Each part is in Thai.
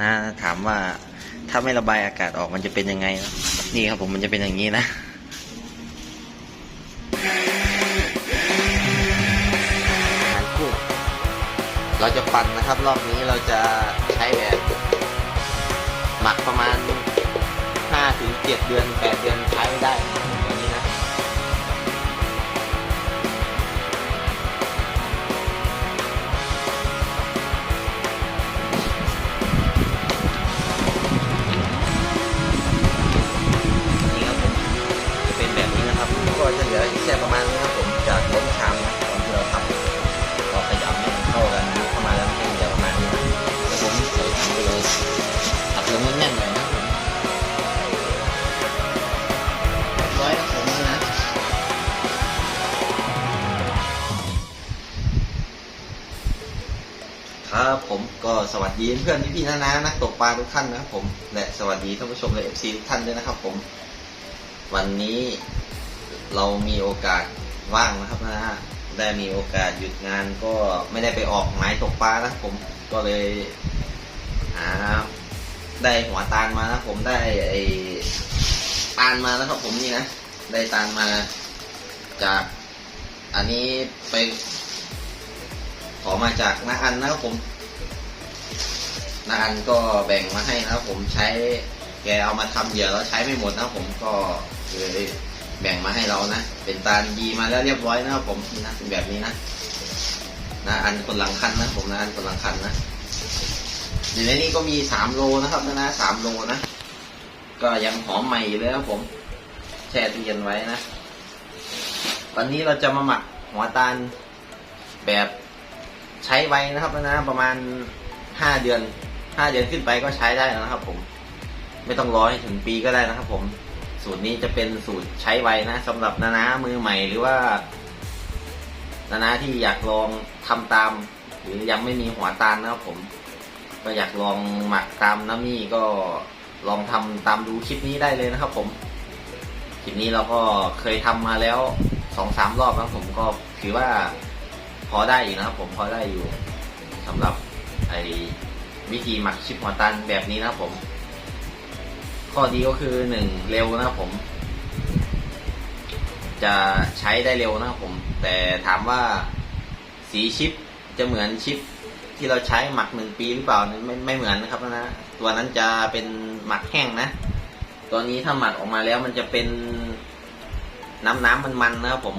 นะถามว่าถ้าไม่ระบายอากาศออกมันจะเป็นยังไง นี่ครับผมมันจะเป็นอย่างนี้นะอาหารกุ้งเราจะปั่นนะครับ รอบนี้เราจะใช้แบบหมักประมาณ5ถึง7เดือน8เดือนใช้ไม่ได้ จะเหลืออีกแค่ประมาณนี้ครับผมจากล้นชามนะตอนที่เราทำเราขยำให้มันเข้ากันเข้ามาแล้วมันจะเหลือประมาณนี้นะแล้วผมใส่ถังไปเลยตัดลงแน่นๆหน่อยนะครับผมร้อยนะผมนะครับผมก็สวัสดีเพื่อนพี่ๆน้าๆนักตกปลาทุกท่านนะครับผมและสวัสดีท่านผู้ชมและเอฟซีทุกท่านด้วยนะครับผมวันนี้ เรามีโอกาสว่างนะครับนะฮะได้มีโอกาสหยุดงานก็ไม่ได้ไปออกหมายตกปลานะผมก็เลยหาได้หัวตาลมานะผมได้ไอตาลมานะครับผมนี่นะได้ตาลมาจากอันนี้ไป ขอมาจากนาอันนะครับผมนาอันก็แบ่งมาให้นะครับผมใช้แกเอามาทำเหยื่อแล้วใช้ไม่หมดนะครับผมก็เลย แบ่งมาให้เรานะ เป็นตาลยีมาแล้วเรียบร้อยนะครับผมนะเป็นแบบนี้นะนาอันคนหลังคันนะผมนาอันคนหลังคันนะอยู่ในนี้ก็มีสามโลนะครับนะนะสามโลนะ ก็ยังหอมใหม่อยู่เลยครับผม แช่ตู้เย็นไว้นะ วันนี้เราจะมาหมักหัวตาลแบบใช้ไว้นะครับนะประมาณห้าเดือนห้าเดือนขึ้นไปก็ใช้ได้นะครับผม ไม่ต้องรอให้ถึงปีก็ได้นะครับผม สูตรนี้จะเป็นสูตรใช้ไวนะสำหรับนานามือใหม่หรือว่านานาที่อยากลองทำตาม หรือยังไม่มีหัวตาลนะครับผม ก็อยากลองหมักตามน้ำนี่ก็ลองทำตามดูคลิปนี้ได้เลยนะครับ ผมคลิปนี้เราก็เคยทำมาแล้วสองสามรอบแล้วผมก็ถือว่าพอได้อยู่นะครับ ผมพอได้อยู่สำหรับไอ้วิธีหมักชิปหัวตันแบบนี้นะครับผม ข้อดีก็คือหนึ่งเร็วนะครับผม จะใช้ได้เร็วนะครับผม แต่ถามว่าสีชิปจะเหมือนชิปที่เราใช้หมักหนึ่งปีหรือเปล่านั้นไม่ไม่เหมือนนะครับนะตัวนั้นจะเป็นหมักแห้งนะ ตัวนี้ถ้าหมักออกมาแล้วมันจะเป็นน้ำน้ำมันมันๆนะครับผม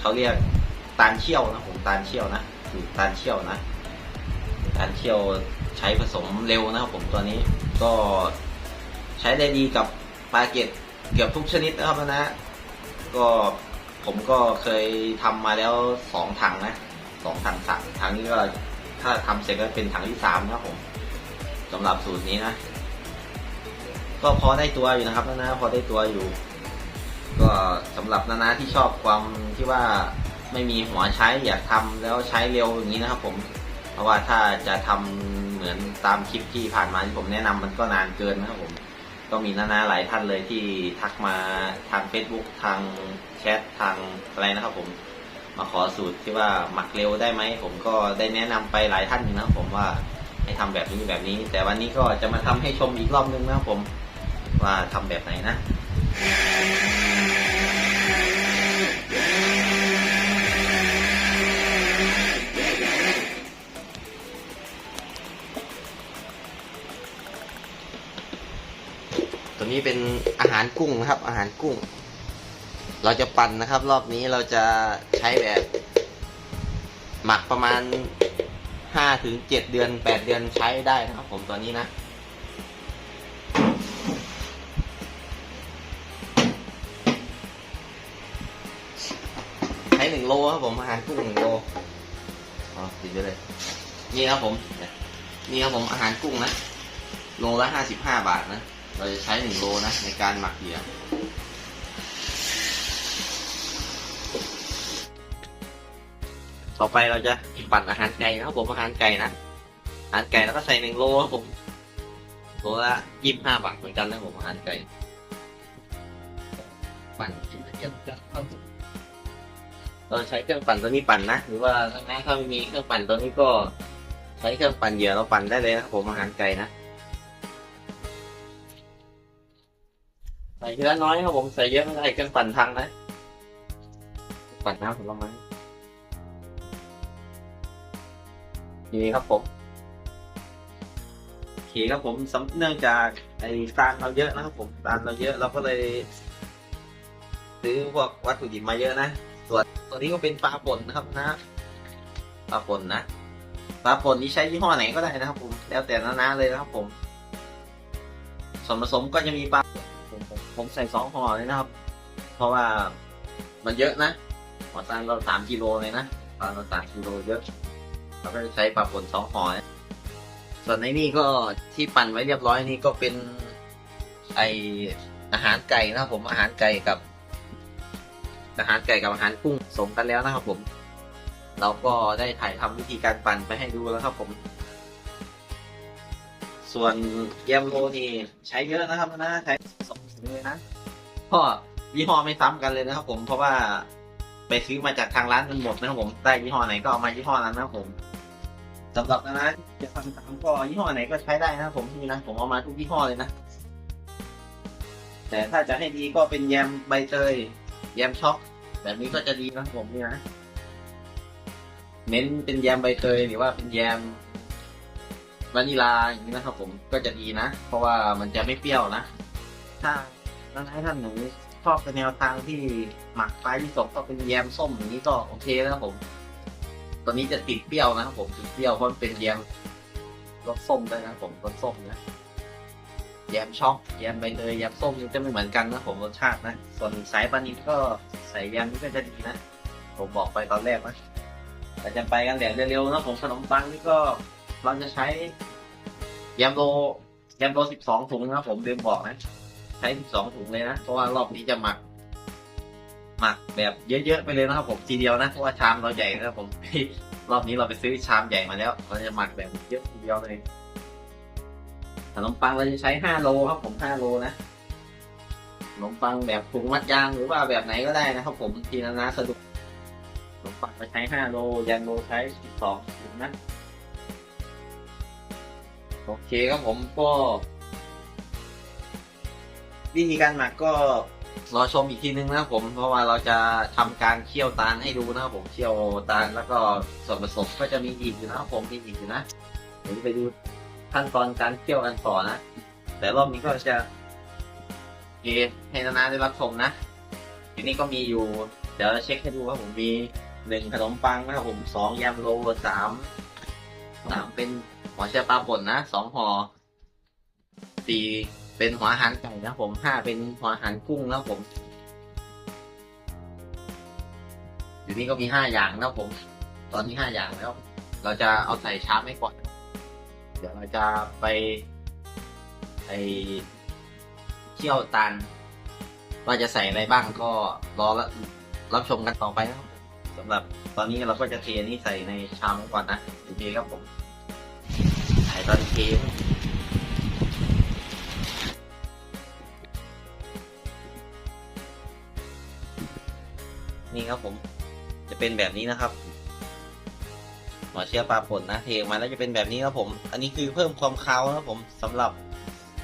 เขาเรียกตาลเชี่ยวนะผมตาลเชี่ยวนะสูตรตาลเชี่ยวนะตาลเชี่ยวใช้ผสมเร็วนะครับผมตัวนี้ก็ ใช้ได้ดีกับปลาเกตเกือบทุกชนิดนะครับนะ ก็ผมก็เคยทำมาแล้วสองถังนะสองถังสักถังนี้ก็ถ้าทำเสร็จก็เป็นถังที่สามนะผมสำหรับสูตรนี้นะ ก็พอได้ตัวอยู่นะครับนานาพอได้ตัวอยู่ ก็สำหรับนานาที่ชอบความที่ว่าไม่มีหัวใช้อยากทำแล้วใช้เร็วอย่างนี้นะครับ ผม เพราะว่าถ้าจะทำเหมือนตามคลิปที่ผ่านมาที่ผมแนะนำมันก็นานเกินนะครับผม ก็มีนานาหลายท่านเลยที่ทักมาทาง Facebook ทางแชททางอะไรนะครับผมมาขอสูตรที่ว่าหมักเร็วได้ไหมผมก็ได้แนะนำไปหลายท่านอยู่นะผมว่าให้ทำแบบนี้แบบนี้ แต่วันนี้ก็จะมาทำให้ชมอีกรอบนึงนะครับผมว่าทำแบบไหนนะ นี้เป็นอาหารกุ้งนะครับ อาหารกุ้ง เราจะปั่นนะครับ รอบนี้เราจะใช้แบบ หมักประมาณห้าถึงเจ็ดเดือนแปดเดือนใช้ได้นะครับ ผมตัวนี้นะใช้หนึ่งโลครับผมอาหารกุ้งหนึ่งโลอ๋อติดไปเลย นี่ครับผม นี่ครับผมอาหารกุ้งนะโลละห้าสิบห้าบาทนะ เราจะใช้หนึ่งโลนะในการหมักเหยื่อต่อไปเราจะปั่นอาหารไก่นะครับผมอาหารไก่นะอาหารไก่แล้วก็ใส่หนึ่งโลครับผมโลละยี่สิบห้าบาทเหมือนกันนะผมอาหารไก่ปั่นเราใช้เครื่องปั่นตัวนี้ปั่นนะหรือว่าถ้าไม่มีเครื่องปั่นตัวนี้ก็ ใช้เครื่องปั่นเหยื่อเราปั่นได้เลยนะครับผมอาหารไก่นะ ส่ทีละน้อยครับผมใส่เยอะไม่ได้เกันปั่นพังนะปั่นน้ำผลไม้นี่ครับผมโอเคครับผมสำเนื่องจากไอ้ตาลเราเยอะนะครับผมตาลเราเยอะเราก็เลยซื้อพวกวัตถุดิบมาเยอะนะส่วนตัวนี้ก็เป็นปลาป่นนะครับนะปลาป่นนะปลาป่นนี้ใช้ยี่ห้อไหนก็ได้นะครับผมแล้วแต่นาๆเลยนะครับผมส่วนผสมก็จะมีปลาผม ผมใส่สองห่อเลยนะครับ เพราะว่ามันเยอะนะหัวตาลเราสามกิโลเลยนะปลาเราสามกิโลเยอะ เราก็จะใช้ปลาป่นสองห่อนะส่วนในนี่ก็ที่ปั่นไว้เรียบร้อยนี่ก็เป็นไออาหารไก่นะครับผมอาหารไก่กับ อาหารไก่กับอาหารกุ้งสมกันแล้วนะครับ ผม เราก็ได้ถ่ายทำวิธีการปั่นไปให้ดูแล้วครับผม ส่วนแยมโรนี่ใช้เยอะนะครับนะใช้ เลยนะก็ยี่ห้อไม่ซ้ำกันเลยนะครับ ผมเพราะว่าไปซื้อมาจากทางร้านมันหมดนะครับผมได้ยี่ห้อไหนก็เอามายี่ห้อนั้นนะครับผมสำหรับนะนะจะทำตามก็ยี่ห้อไหนก็ใช้ได้นะครับผมที่นะผมเอามาทุกยี่ห้อเลยนะ แต่ถ้าจะให้ดีก็เป็นแยมใบเตยแยมช็อกแบบนี้ก็จะดีนะผมนี่นะเน้นเป็นแยมใบเตยหรือว่าเป็นแยมวานิลาอย่างนี้นะครับผมก็จะดีนะ เพราะว่ามันจะไม่เปรี้ยวนะ ถ้าท่านให้ท่านหนูชอบเป็นแนวทางที่หมักปลายที่สกก็เป็นแยมส้มอย่างนี้ก็โอเคนะครับผม ตัวนี้จะติดเปรี้ยวนะครับผมติดเปรี้ยวเพราะเป็นแยมรสส้มด้วยนะครับผมรสส้มนะแยมช็อกแยมใบเตยแยมส้มนี่จะไม่เหมือนกันนะผมรสชาตินะ ส่วนสายปานิลก็ใส่แยมนี่ก็จะดีนะ ผมบอกไปตอนแรกนะแต่จะไปกันแบบเร็วๆนะผมขนมปังนี่ก็เราจะใช้แยมโลแยมโลสิบสองถุงนะครับผมลืมบอกนะ ช้สิบสองถุงเลยนะ เพราะว่ารอบนี้จะหมัก หมักแบบเยอะๆไปเลยนะครับผมทีเดียวนะ เพราะว่าชามเราใหญ่นะครับผม รอบนี้เราไปซื้อชามใหญ่มาแล้ว เราจะหมักแบบเยอะทีเดียวเลยขนมปังเราจะใช้ห้าโลครับผมห้าโลนะขนมปังแบบถุงมัดยางหรือว่าแบบไหนก็ได้นะครับผมทีนานาสะดวกขนมปังเราใช้ห้าโลยันโลใช้สิบสองถุงนะโอเคครับผมก็ วิธีการหมักก็รอชมอีกทีนึงนะครับผมเพราะว่าเราจะทำการเคี่ยวตาลให้ดูนะครับผมเคี่ยวตาลแล้วก็ส่วนผสมก็จะมีอีกอยู่นะครับผมมีอีกอยู่นะเดี๋ยวไปดูขั้นตอนการเคี่ยวกันต่อนะ แต่รอบนี้ก็จะเอให้นานาได้รับชมนะทีนี้ก็มีอยู่ เดี๋ยวเช็คให้ดูว่าผมมีหนึ่งขนมปังนะครับผมสองยำโลสามสามเป็นหัวเชียปลาป่นนะสองห่อสี่ เป็นหัวอาหารไก่นะผมห้าเป็นหัวอาหารกุ้งนะผมอยู่นี่ก็มีห้าอย่างนะผม ตอนนี้ห้าอย่างแล้ว เราจะเอาใส่ชามให้ก่อน เดี๋ยวเราจะไปไอเคี่ยวตันว่าจะใส่อะไรบ้างก็รอรับรับชมกันต่อไปนะครับสำหรับตอนนี้เราก็จะเทนี่ใส่ในชามก่อนนะโอเคครับผมใส่ตอนเท นี่ครับผม จะเป็นแบบนี้นะครับหัวเชื้อปลาป่นนะเทมาแล้วจะเป็นแบบนี้ครับผม อันนี้คือเพิ่มความคาวนะครับผมสำหรับ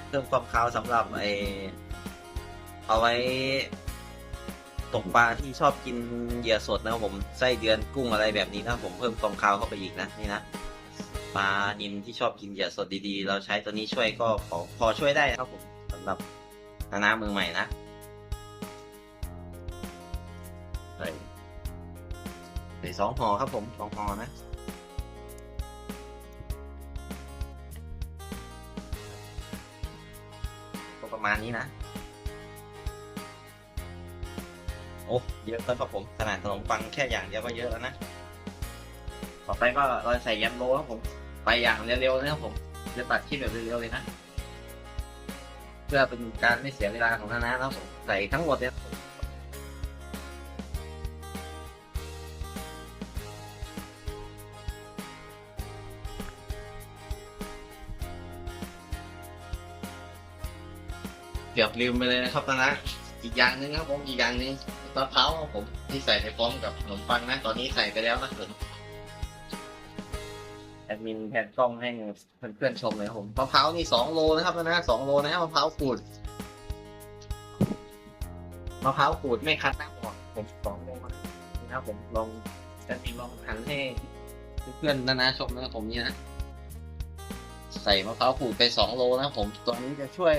เพิ่มความคาวสำหรับไอเอาไว้ตกปลาที่ชอบกินเหยื่อสดนะครับผมไส้เดือนกุ้งอะไรแบบนี้นะผมเพิ่มความคาวเข้าไปอีกนะนี่นะปลานินที่ชอบกินเหยื่อสดดีๆ เราใช้ตัวนี้ช่วยก็พอพอช่วยได้นะครับผมสำหรับนานามือใหม่นะ ใส่สองห่อครับผมสองห่อนะก็ประมาณนี้นะ โอ้เยอะแล้วครับผมขนาดขนมปังแค่อย่างเดียวก็เยอะแล้วนะต่อไปก็เราใส่ยำโรครับผม ไปอย่างเร็วๆนะครับผมจะตัดคลิปแบบเร็วๆเลยนะ เพื่อเป็นการไม่เสียเวลาของนานนะครับผมใส่ทั้งหมดเนี่ย เกือบลืมไปเลยนะครับนานะอีกอย่างหนึ่งครับผมอีกอย่างหนึ่งมะพร้าวครับผมที่ใส่ในพร้อมกับขนมปังนะ ตอนนี้ใส่ไปแล้วนะผมแอดมินแผ่นกล้องให้เพื่อนๆชมเลยผมมะพร้าวนี่สองโลนะครับนะสองโลนะมะพร้าวขูดมะพร้าวขูดไม่คัดน้ำออกผมสองโลนะครับผมลองจะมีลองหันให้เพื่อนๆนานาชมนะผมนี่นะใส่มะพร้าวขูดไปสองโลนะผมตัวนี้จะช่วย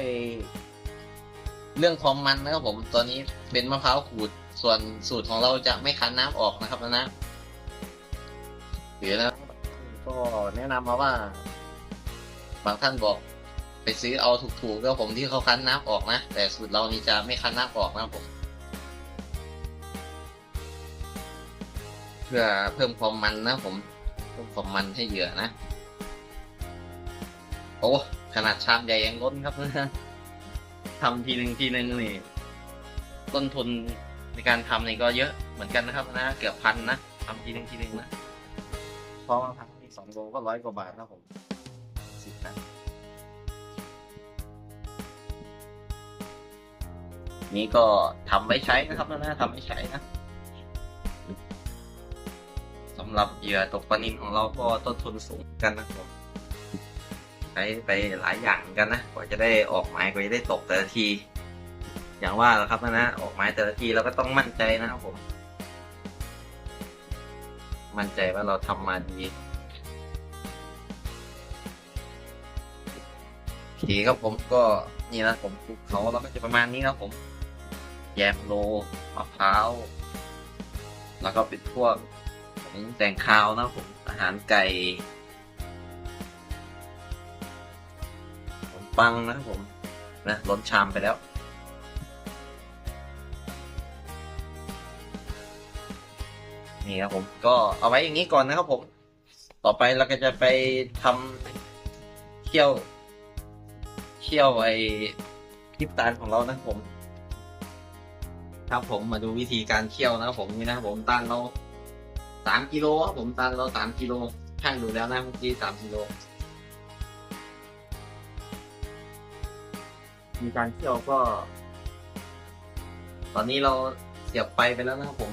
เรื่องความมันนะครับผมตัวนี้เป็นมะพร้าวขูดส่วนสูตรของเราจะไม่คั้นน้ำออกนะครับนะนะหรือนะก็แนะนำมาว่า บางท่านบอกไปซื้อเอาถูกๆก็ผมที่เขาคั้นน้ำออกนะ แต่สูตรเรานี่จะไม่คั้นน้ำออกนะครับผมเพื่อเพิ่มความมันนะผมเพิ่มความมันให้เหยื่อนะ โอ้ขนาดชามใหญ่ยังล้นครับนะ ทำทีหนึ่งทีหนึ่งนี่ต้นทุนในการทำนี่ก็เยอะเหมือนกันนะครับนะเกือบพันนะทำทีหนึ่งทีหนึ่งนะเพราะว่าพันที่สองโลก็ร้อยกว่าบาทนะผมสิบนะนี่ก็ทำไว้ใช้นะครับนะนะทำไว้ใช้นะสำหรับเหยื่อตกปลานิลของเราก็ต้นทุนสูงกันนะครับ ช้ไปหลายอย่างกันนะกว่าจะได้ออกหมายกว่าจะได้ตกแต่ละที อย่างว่าแหละครับนะนะออกหมายแต่ละทีเราก็ต้องมั่นใจนะครับผม มั่นใจว่าเราทำมาดีทีครับผมก็นี่นะผมคุกเขาเราก็จะประมาณนี้ครับผม แยมโลมะพร้าวแล้วก็เป็นพวกของแตงข้าวนะครับผมอาหารไก่ ปังนะครับผมนะล้นชามไปแล้ว นี่ครับผมก็เอาไว้อย่างนี้ก่อนนะครับผม ต่อไปเราก็จะไปทำเคี่ยวเคี่ยวไอ้พริบตาลของเรานะครับผม ครับผมมาดูวิธีการเคี่ยวนะครับผมนี่นะครับผมตาลเราสามกิโลครับผมตาลเราสามกิโลช่างดูแล้วนะเมื่อกี้สามกิโล มีการเคี่ยวก็ ตอนนี้เราเสียบไฟไปแล้วนะครับผม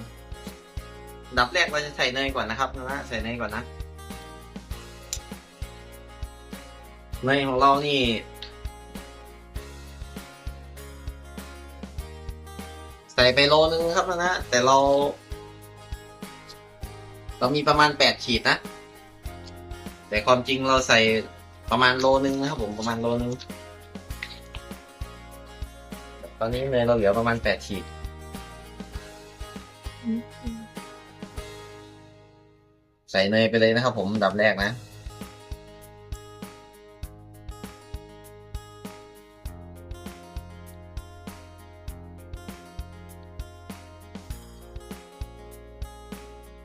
ดับแรกเราจะใส่เนยก่อนนะครับนะใส่เนยก่อนนะเนยของเรานี่ใส่ไปโลนึงครับนะแต่เรา เรามีประมาณแปดขีดนะ แต่ความจริงเราใส่ประมาณโลนึงนะครับผมประมาณโลนึง ตอนนี้เนยเราเหลือประมาณแปดขีด ใส่เนยไปเลยนะครับผมดับแรกนะ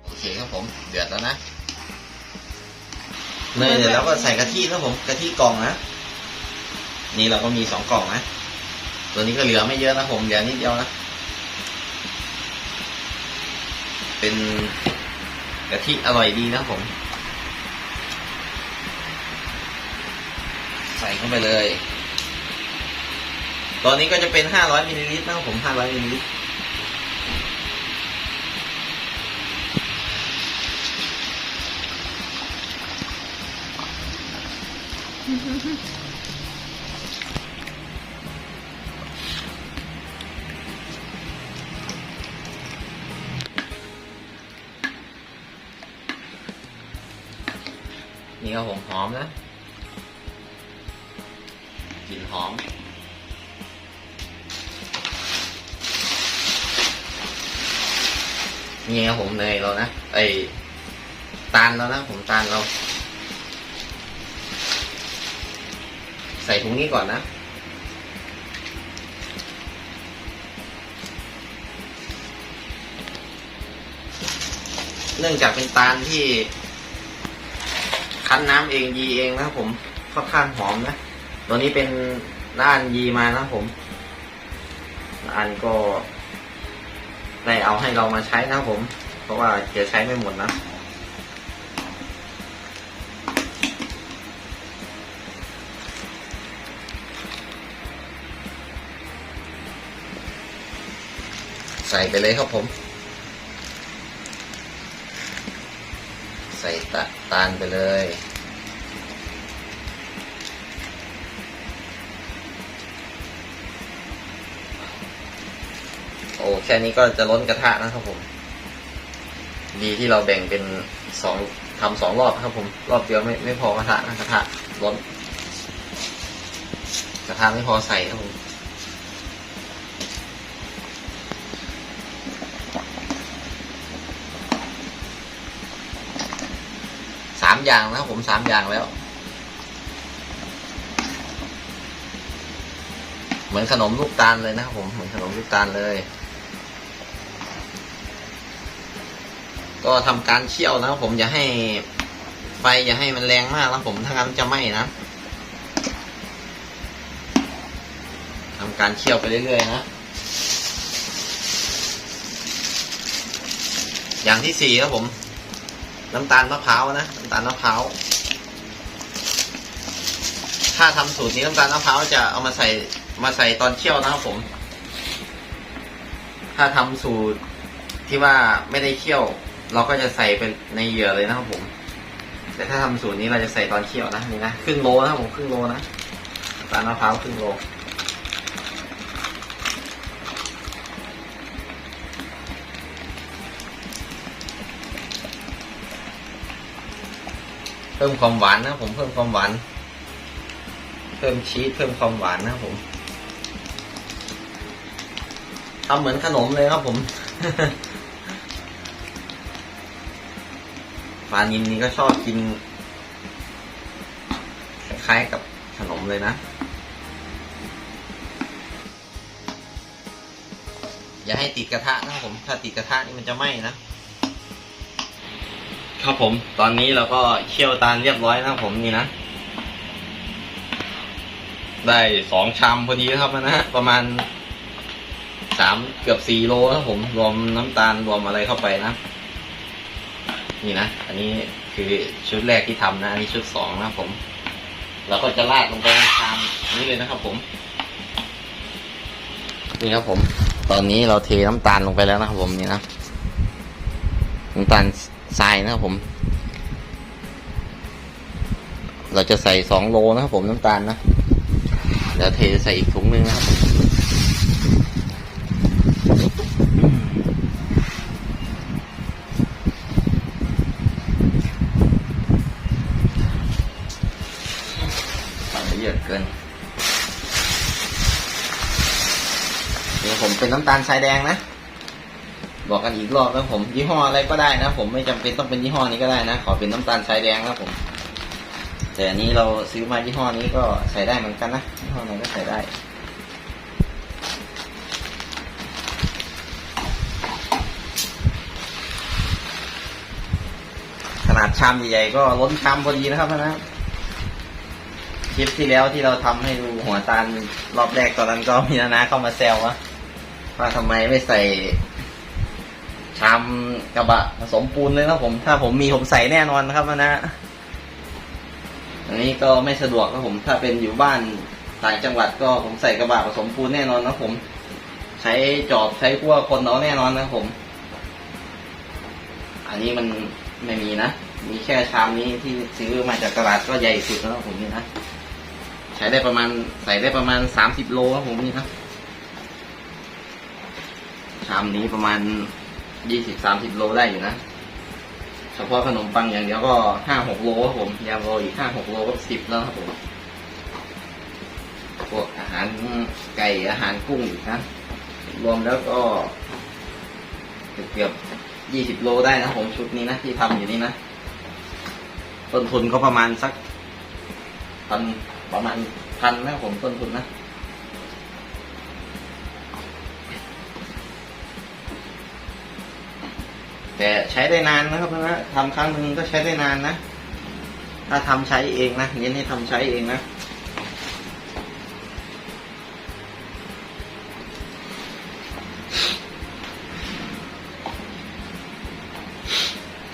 โอเคครับผม เดือดแล้วนะ เนยเดือดแล้วก็ใส่กะทิครับผมกะทิกล่องนะ นี่เราก็มีสองกล่องนะ ตัวนี้ก็เหลือไม่เยอะนะผมเหลือนิดเดียวนะ เป็นกะทิอร่อยดีนะผม ใส่เข้าไปเลย ตัวนี้ก็จะเป็นห้าร้อยมิลลิลิตรนะผมห้าร้อยมิลลิลิตร นี่ครับผมหอมนะกลิ่นหอมนี่ครับผมเนยเรานะไอตาลเรานะผมตาลเรา ใส่ถุงนี้ก่อนนะเนื่องจากเป็นตาลที่ คั้นน้ำเองยีเองนะครับผมค่อนข้างหอมนะ ตัวนี้เป็นด้านยีมานะผมอันก็ได้เอาให้เรามาใช้นะผม เพราะว่าเดี๋ยวใช้ไม่หมดนะใส่ไปเลยครับผม ตาลไปเลยโออ้แค่นี้ก็จะล้นกระทะนะครับผม ดีที่เราแบ่งเป็นสองทำสองรอบครับผม รอบเดียวไม่ไม่พอกระทะนะกระทะล้นกระทะไม่พอใส่ครับผม อย่างนะครับผมสามอย่างแล้ว เหมือนขนมลูกตาลเลยนะครับผมเหมือนขนมลูกตาลเลย ก็ทำการเคี่ยวนะครับผมอย่าให้ไฟอย่าให้มันแรงมากนะผมถ้างั้นจะไหม้นะทำการเคี่ยวไปเรื่อยๆนะอย่างที่สี่ครับผม น้ำตาลมะพร้าวนะน้ำตาลมะพร้าวถ้าทำสูตรนี้น้ำตาลมะพร้าวจะเอามาใส่มาใส่ตอนเคี่ยวนะครับผม ถ้าทำสูตรที่ว่าไม่ได้เคี่ยว เราก็จะใส่เป็นในเหยื่อเลยนะครับผม แต่ถ้าทำสูตรนี้เราจะใส่ตอนเคี่ยวนะนี่นะครึ่งโลนะครับผมครึ่งโลนะน้ำตาลมะพร้าวครึ่งโล พิ่มความหวานนะผมเพิ่มความหวาน เพิ่มชีสเพิ่มความหวานนะผมทำเหมือนขนมเลยครับผมปลานินนี่ก็ชอบกินคล้ายๆกับขนมเลยนะ อย่าให้ติดกระทะนะผม ถ้าติดกระทะนี่มันจะไหม้นะ ครับผม ตอนนี้เราก็เคี่ยวตาลเรียบร้อยนะครับผมนี่นะ ได้สองชามพอดีนะครับนะฮะประมาณสามเกือบสี่โลนะครับผมรวมน้ำตาลรวมอะไรเข้าไปนะ นี่นะ อันนี้คือชุดแรกที่ทำนะ อันนี้ชุดสองนะผม เราก็จะราดลงไปในชามนี้เลยนะครับ ผม นี่ครับผม ตอนนี้เราเทน้ำตาลลงไปแล้วนะครับผมนี่นะน้ำตาล ทรายนะครับผม เราจะใส่สองโลนะครับผมน้ำตาลนะเดี๋ยวเทใส่อีกถุงนึงนะครับเยอะเกินเดี๋ยวผมเป็นน้ำตาลทรายแดงนะ บอกกันอีกรอบนะผมยี่ห้ออะไรก็ได้นะ ผมไม่จำเป็นต้องเป็นยี่ห้อนี้ก็ได้นะขอเป็นน้ำตาลทรายแดงนะผม แต่อันนี้เราซื้อมายี่ห้อนี้ก็ใส่ได้เหมือนกันนะยี่ห้อไหนก็ใส่ได้ขนาดชามใหญ่ๆก็ล้นชามพอดีนะครับนะคลิปที่แล้วที่เราทำให้ดูหัวตาลรอบแรกตอนนั้นก็มีนานาเข้ามาแซวว่าว่าทำไมไม่ใส่ ชามกระบะผสมปูนเลยนะผม ถ้าผมมีผมใส่แน่นอนนะครับนะอันนี้ก็ไม่สะดวกนะผม ถ้าเป็นอยู่บ้านต่างจังหวัดก็ผมใส่กระบะผสมปูนแน่นอนนะผม ใช้จอบใช้พั่วคนเอาแน่นอนนะผม อันนี้มันไม่มีนะ มีแค่ชามนี้ที่ซื้อมาจากตลาดก็ใหญ่สุดแล้วนะผมนี่นะใช้ได้ประมาณใส่ได้ประมาณสามสิบโลครับผมนี่นะชามนี้ประมาณ ยี่สิบสามสิบโลได้อยู่นะ เฉพาะขนมปังอย่างเดียวก็ห้าหกโลครับผมยำโรอีกห้าหกโลก็สิบแล้วครับผมพวกอาหารไก่อาหารกุ้งอีกนะ รวมแล้วก็เกือบยี่สิบโลได้นะผมชุดนี้นะที่ทำอยู่นี่นะต้นทุนก็ประมาณสักพันประมาณพันนะผมต้นทุนนะ แต่ใช้ได้นานนะครับนะทำครั้งหนึ่งก็ใช้ได้นานนะ ถ้าทำใช้เองนะเน้นให้ทำใช้เองนะ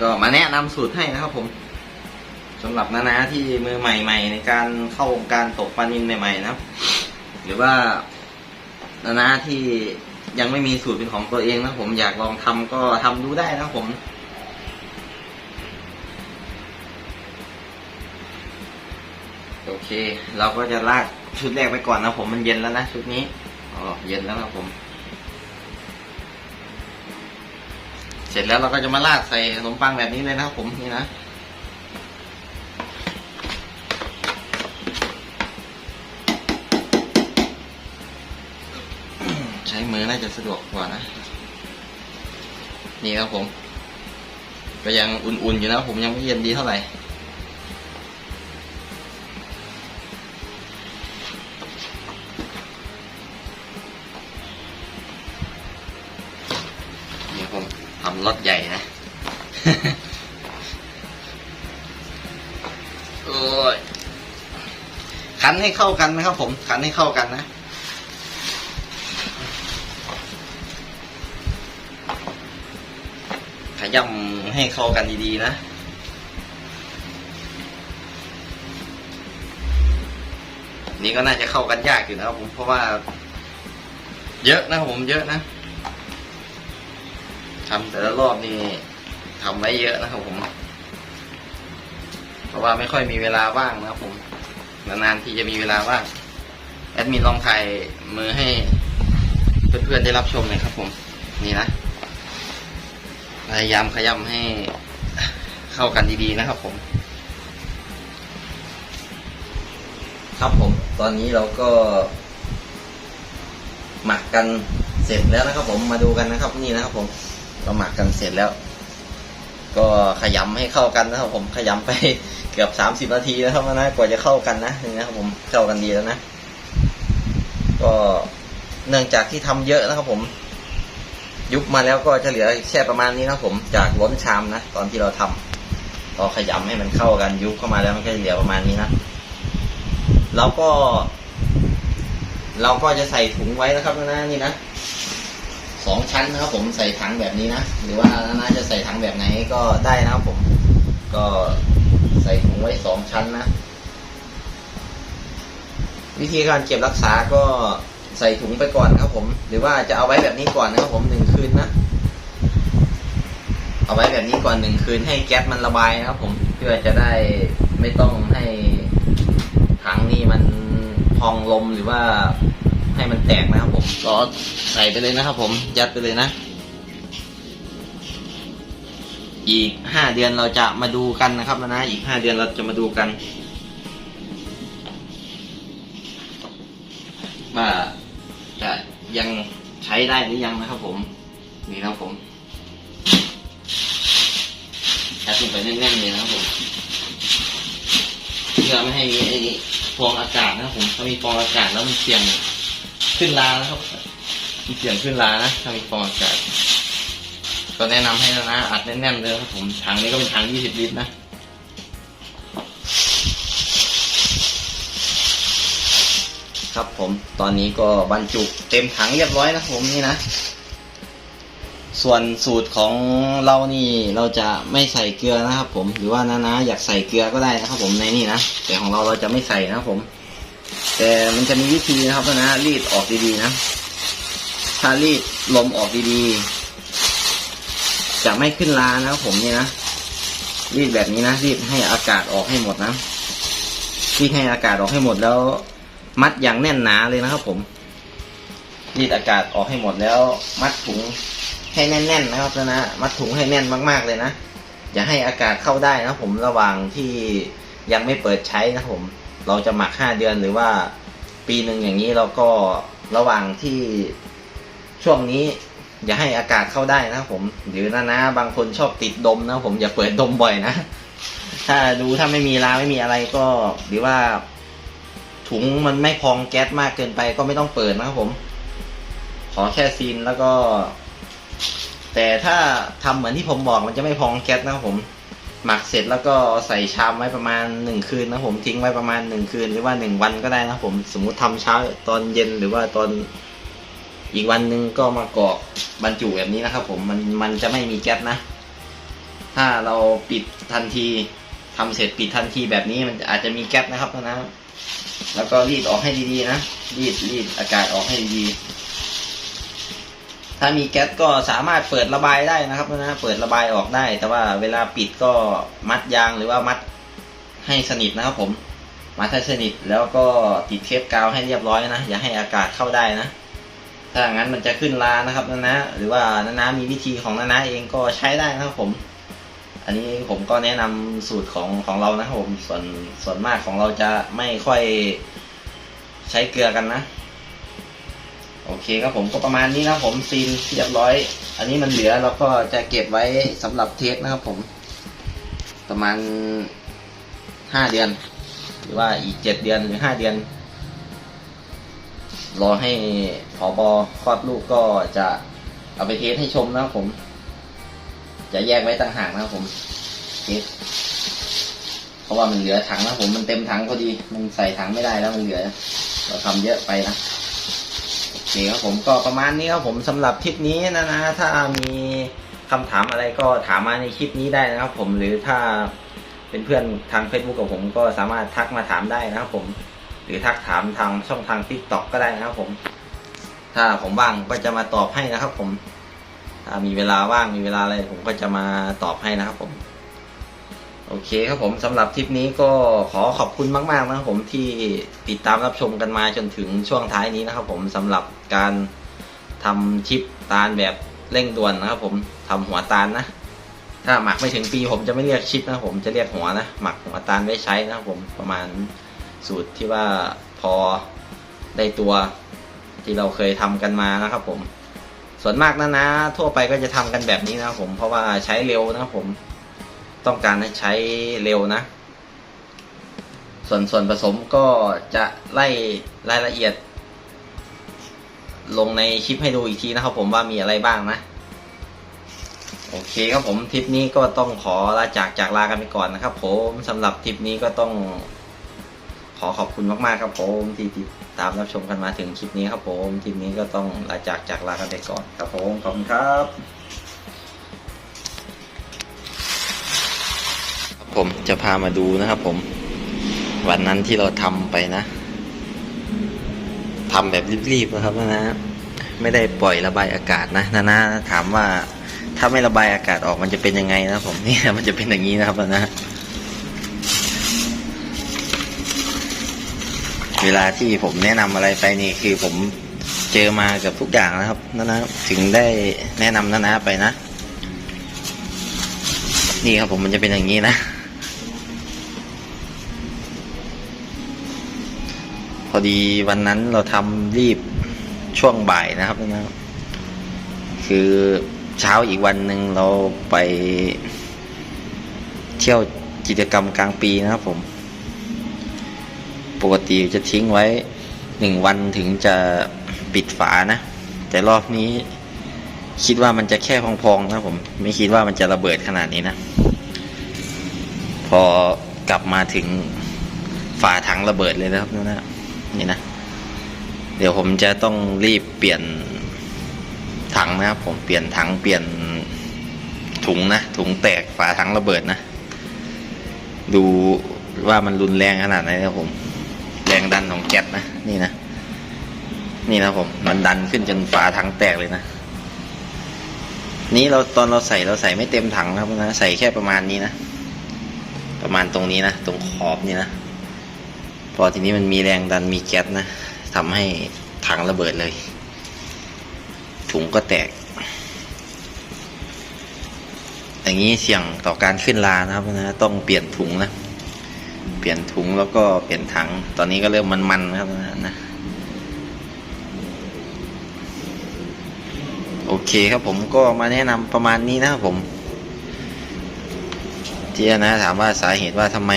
ก็มาแนะนำสูตรให้นะครับผมสำหรับนานาที่มือใหม่ ๆ ในการเข้าวงการตกปลานินใหม่ ๆ นะครับหรือว่านานาที่ ยังไม่มีสูตรเป็นของตัวเองนะผมอยากลองทำก็ทำดูได้นะผมโอเค เราก็จะลากชุดแรกไปก่อนนะผมมันเย็นแล้วนะชุดนี้อ๋อเย็นแล้วนะผม เสร็จแล้วเราก็จะมาราดใส่ขนมปังแบบนี้เลยนะผมนี่นะ ใช้มือน่าจะสะดวกกว่านะ นี่ครับผม ก็ยังอุ่นๆอยู่นะผมยังไม่เย็นดีเท่าไหร่นี่ผมทำรถใหญ่นะ โอ้ย คันให้เข้ากันนะครับผม คันให้เข้ากันนะ ยำให้เข้ากันดีๆนะ นี่ก็น่าจะเข้ากันยากอยู่นะครับผมเพราะว่า เยอะนะครับผมเยอะนะทำแต่ละรอบนี่ทำไว้เยอะนะครับผมเพราะว่าไม่ค่อยมีเวลาว่างนะครับผมนานๆที่จะมีเวลาว่างแอดมินลองถ่ายมือให้เพื่อนๆได้รับชมหน่อยครับผม นี่นะ พยายามขยำให้เข้ากันดีๆนะครับผม ครับผม ตอนนี้เราก็ หมักกันเสร็จแล้วนะครับ ผมมาดูกันนะครับนี่นะครับ ผมเราหมักกันเสร็จแล้ว ก็ขยำให้เข้ากันนะครับ ผมขยำไปเกือบสามสิบนาทีนะครับนะกว่าจะเข้ากันนะนี่นะครับ ผมเข้ากันดีแล้วนะ ก็เนื่องจากที่ทำเยอะนะครับ ผม ยุบมาแล้วก็จะเหลือแค่ประมาณนี้นะครับผมจากล้นชามนะตอนที่เราทำพอขยำให้มันเข้ากันยุบเข้ามาแล้วมันก็จะเหลือประมาณนี้นะแล้วก็ เราก็จะใส่ถุงไว้นะครับนะนี่นะสองชั้นนะครับผมใส่ถังแบบนี้นะหรือว่าน่าจะใส่ถังแบบไหนก็ได้นะครับผม ก็ใส่ถุงไว้สองชั้นนะ วิธีการเก็บรักษาก็ ใส่ถุงไปก่อนครับผม หรือว่าจะเอาไว้แบบนี้ก่อนนะครับผมหนึ่งคืนนะ เอาไว้แบบนี้ก่อนหนึ่งคืนให้แก๊สมันระบายนะครับ ผมเพื่อจะได้ไม่ต้องให้ถังนี่มันพองลมหรือว่าให้มันแตกนะครับผมก็ใส่ไปเลยนะครับผมยัดไปเลยนะ อีกห้าเดือนเราจะมาดูกันนะครับนะอีกห้าเดือนเราจะมาดูกันว่า ยังใช้ได้หรือยังนะครับผมนี่นะครับผมยัดลงไปแน่นๆเลยนะครับผมเพื่อไม่ให้มีไอ้ฟองอากาศนะครับผมถ้ามีฟองอากาศแล้วมันเสี่ยงขึ้นรานะครับมันเสี่ยงขึ้นรานะถ้ามีฟองอากาศก็แนะนำให้นะนะอัดแน่นๆเลยครับผมถังนี้ก็เป็นถัง 20 ลิตรนะ ครับผมตอนนี้ก็บรรจุเต็มถังเรียบร้อยนะผมนี่นะ ส่วนสูตรของเรานี่เราจะไม่ใส่เกลือนะครับ ผมหรือว่านะนะอยากใส่เกลือก็ได้นะครับ ผมในนี่นะแต่ของเราเราจะไม่ใส่นะครับผม แต่มันจะมีวิธีนะครับนะรีดออกดีๆนะ ถ้ารีดลมออกดีๆ จะไม่ขึ้นลานะครับผมนี่นะรีดแบบนี้นะรีดให้อากาศออกให้หมดนะรีดให้อากาศออกให้หมดแล้ว มัดอย่างแน่นหนาเลยนะครับ ผมรีดอากาศออกให้หมดแล้ว มัดถุงให้แน่น ๆ นะครับนะมัดถุงให้แน่นมากๆเลยนะอย่าให้อากาศเข้าได้นะผมระหว่างที่ยังไม่เปิดใช้นะผม เราจะหมักห้าเดือนหรือว่าปีหนึ่งอย่างนี้เราก็ระหว่างที่ช่วงนี้ อย่าให้อากาศเข้าได้นะผมหรือนะนะบางคนชอบติดดมนะผมอย่าเปิดดมบ่อยนะถ้าดูถ้าไม่มีราไม่มีอะไรก็หรือว่า ถุงมันไม่พองแก๊สมากเกินไปก็ไม่ต้องเปิดนะครับผม ขอแค่ซีนแล้วก็ แต่ถ้าทำเหมือนที่ผมบอกมันจะไม่พองแก๊สนะครับผม หมักเสร็จแล้วก็ใส่ชามไว้ประมาณหนึ่งคืนนะผมทิ้งไว้ประมาณหนึ่งคืนหรือว่าหนึ่งวันก็ได้นะผม สมมุติทำเช้าตอนเย็นหรือว่าตอนอีกวันหนึ่งก็มากรอกบรรจุแบบนี้นะครับ ผมมันมันจะไม่มีแก๊สนะ ถ้าเราปิดทันทีทำเสร็จปิดทันทีแบบนี้มันอาจจะมีแก๊สนะครับนะ แล้วก็รีดออกให้ดีๆนะ รีดรีดอากาศออกให้ดีๆ ถ้ามีแก๊สก็สามารถเปิดระบายได้นะครับนะเปิดระบายออกได้ แต่ว่าเวลาปิดก็มัดยางหรือว่ามัดให้สนิทนะครับผม มัดให้สนิทแล้วก็ติดเทปกาวให้เรียบร้อยนะ อย่าให้อากาศเข้าได้นะ ถ้างั้นมันจะขึ้นลานะครับนะนะ หรือว่านานามีวิธีของนานาเองก็ใช้ได้นะครับผม อันนี้ผมก็แนะนำสูตรของของเรานะครับผมส่วนส่วนมากของเราจะไม่ค่อยใช้เกลือกันนะ โอเคครับผมก็ประมาณนี้นะผมซีนเรียบร้อย อันนี้มันเหลือเราก็จะเก็บไว้สำหรับเทสนะครับผม ประมาณห้าเดือน หรือว่าอีกเจ็ดเดือนหรือห้าเดือน รอให้ผอบอคลอดลูกก็จะเอาไปเทสให้ชมนะครับผม จะแยกไว้ต่างหากนะครับผมเทสเพราะว่ามันเหลือถังนะผมมันเต็มถังพอดี มันใส่ถังไม่ได้แล้วมันเหลือ เราทำเยอะไปนะโอเคครับผมก็ประมาณนี้ครับผมสำหรับคลิปนี้นะนะ ถ้ามีคำถามอะไรก็ถามมาในคลิปนี้ได้นะครับ ผมหรือถ้าเป็นเพื่อนทาง Facebook กับผมก็สามารถทักมาถามได้นะครับผมหรือทักถามทางช่องทาง t ิ k t o k ก็ได้นะครับผม ถ้าผมว่างก็จะมาตอบให้นะครับผม ถ้ามีเวลาว่างมีเวลาอะไรผมก็จะมาตอบให้นะครับผมโอเคครับผมสำหรับทริปนี้ก็ขอขอบคุณมาก ๆ นะครับผมที่ติดตามรับชมกันมาจนถึงช่วงท้ายนี้นะครับผมสำหรับการทำชิปตาลแบบเร่งด่วนนะครับผมทำหัวตาลนะ ถ้าหมักไม่ถึงปีผมจะไม่เรียกชิปนะผมจะเรียกหัวนะ หมักหัวตาลไว้ใช้นะครับผมประมาณสูตรที่ว่าพอได้ตัวที่เราเคยทำกันมานะครับผม ส่วนมากนะนะ ทั่วไปก็จะทำกันแบบนี้นะผมเพราะว่าใช้เร็วนะผมต้องการให้ใช้เร็วนะ ส่วนส่วนผสมก็จะไล่รายละเอียด ลงในคลิปให้ดูอีกทีนะครับผมว่ามีอะไรบ้างนะ โอเคครับผมทริปนี้ก็ต้องขอลาจากจากลากันไปก่อนนะครับผมสำหรับทริปนี้ก็ต้องขอขอบคุณมากๆครับผมที่ติด ตามรับชมกันมาถึงคลิปนี้ครับผมทริปนี้ก็ต้องลาจากจากลากันไปก่อนครับผม ขอบคุณครับผมจะพามาดูนะครับผม วันนั้นที่เราทำไปนะทำแบบรีบๆนะครับนะไม่ได้ปล่อยระบายอากาศนะนานาถามว่าถ้าไม่ระบายอากาศออกมันจะเป็นยังไงนะผมนี่มันจะเป็นอย่างนี้นะครับนะ เวลาที่ผมแนะนำอะไรไปนี่คือผมเจอมากับทุกอย่างนะครับนะนะถึงได้แนะนำนานาไปนะ นี่ครับผมมันจะเป็นอย่างนี้นะ พอดีวันนั้นเราทำรีบช่วงบ่ายนะครับนะคือเช้าอีกวันหนึ่งเราไปเที่ยวกิจกรรมกลางปีนะครับผม ปกติจะทิ้งไว้หนึ่งวันถึงจะปิดฝานะ แต่รอบนี้คิดว่ามันจะแค่พองๆนะผม ไม่คิดว่ามันจะระเบิดขนาดนี้นะ พอกลับมาถึงฝาถังระเบิดเลยนะครับนะนี่นะ เดี๋ยวผมจะต้องรีบเปลี่ยนถังนะครับผมเปลี่ยนถังเปลี่ยนถุงนะถุงแตกฝาถังระเบิดนะ ดูว่ามันรุนแรงขนาดไหนนะผม แรงดันของแก๊สนะนี่นะนี่นะผมมันดันขึ้นจนฝาถังแตกเลยนะนี้เราตอนเราใส่เราใส่ไม่เต็มถังครับนะใส่แค่ประมาณนี้นะประมาณตรงนี้นะตรงขอบนี่นะพอทีนี้มันมีแรงดันมีแก๊สนะทำให้ถังระเบิดเลย ถุงก็แตก อย่างนี้เสี่ยงต่อการขึ้นลานะครับนะต้องเปลี่ยนถุงนะ เปลี่ยนถุงแล้วก็เปลี่ยนถัง ตอนนี้ก็เริ่มมันๆนะครับนะโอเคครับผมก็มาแนะนำประมาณนี้นะครับผมที่นะถามว่าสาเหตุว่าทำไม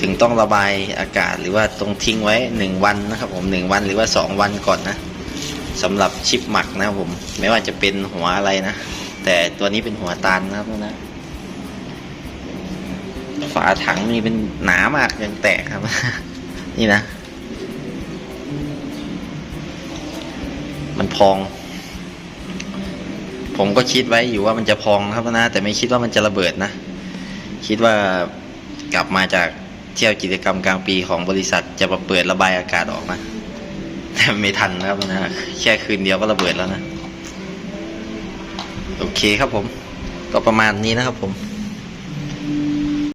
ถึงต้องระบายอากาศหรือว่าต้องทิ้งไว้หนึ่งวันนะครับผมหนึ่งวันหรือว่าสองวันก่อนนะสำหรับชิปหมักนะครับผม ไม่ว่าจะเป็นหัวอะไรนะ แต่ตัวนี้เป็นหัวตาลนะครับนะ ฝาถังนี่เป็นหนามากยังแตกครับ นี่นะ มันพอง ผมก็คิดไว้อยู่ว่ามันจะพองครับนะ แต่ไม่คิดว่ามันจะระเบิดนะ คิดว่ากลับมาจากเที่ยวกิจกรรมกลางปีของบริษัทจะมาเปิดระบายอากาศออกนะแต่ไม่ทันนะครับนะแค่คืนเดียวก็ระเบิดแล้วนะ โอเคครับผม ก็ประมาณนี้นะครับผม